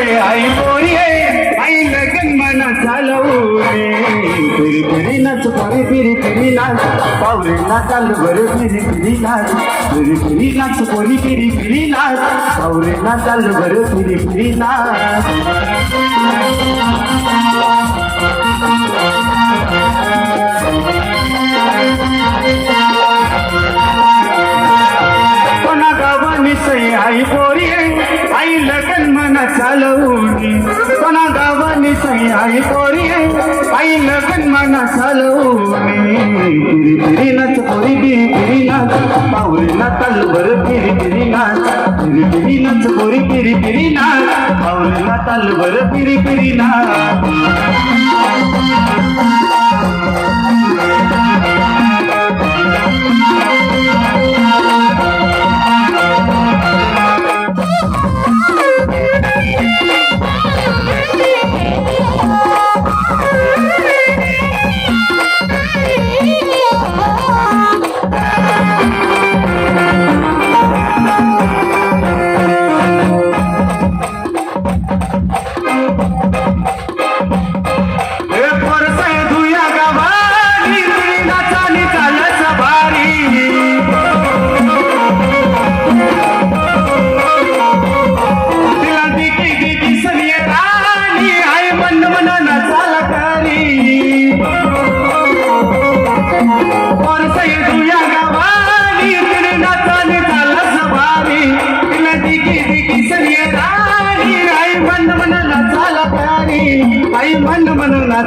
से आई पोरी आई लगन मना रे फिरी फिरी नाच पोरी फिरी फिरी नाच पावरे नाचाल बरे फिरी फिरी नाच। फिरी फिरी नाच पोरी फिरी फिरी नाच पावरे नाचाल बरे फिरी फिरी नाच। कोणा गावानी सई आई पोरी आई लगन मना चालवणी कोणा गावानी सई आई पोरी? आई लगन मना चालवणी फिरी फिरी नाच पोरी बी फिरी नाच. पावरे ना बर फिरी फिरी नाच. फिरी फिरी नाच पोरी फिरी फिरी नाच. पावरे ना बर फिरी फिरी नाच. मन मन मन